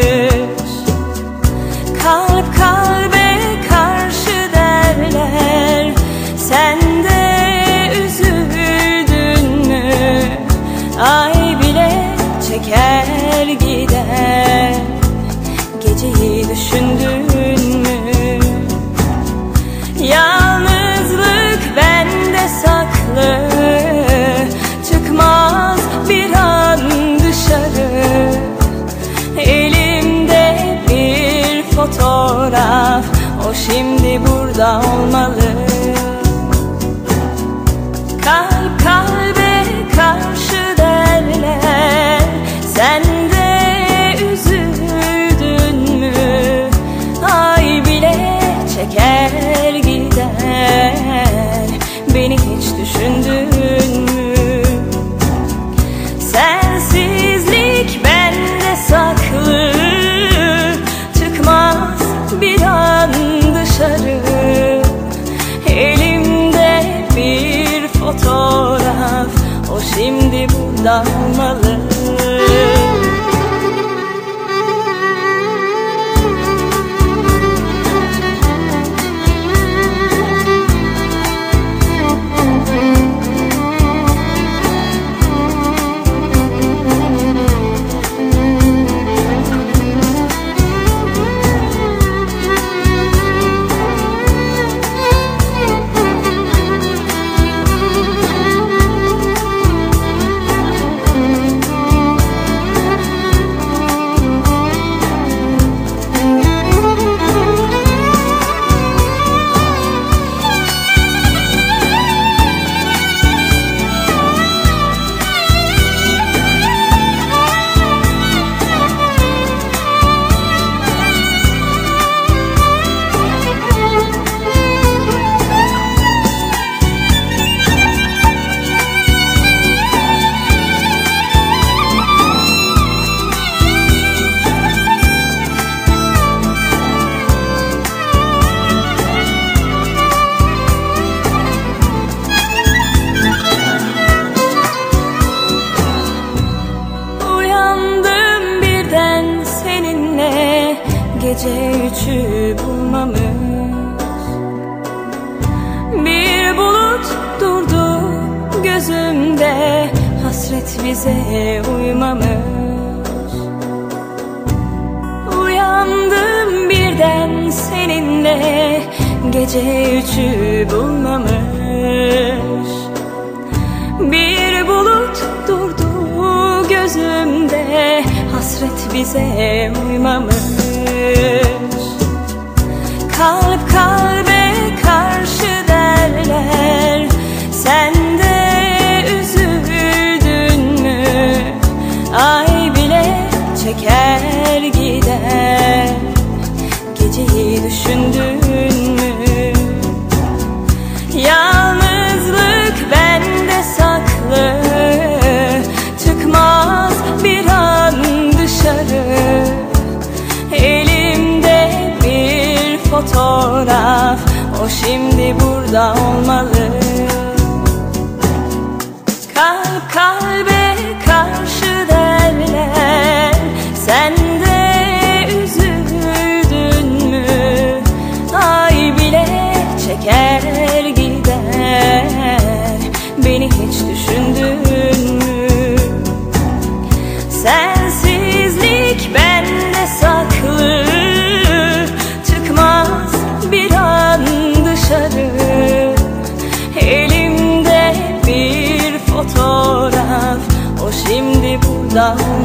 ser. şimdi burada olmalı gece üçü bulmamış Bir bulut durdu gözümde Hasret bize uymamış Uyandım birden seninle Gece üçü bulmamış Bir bulut durdu gözümde Hasret bize uymamış şimdi burada olmalı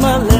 my life.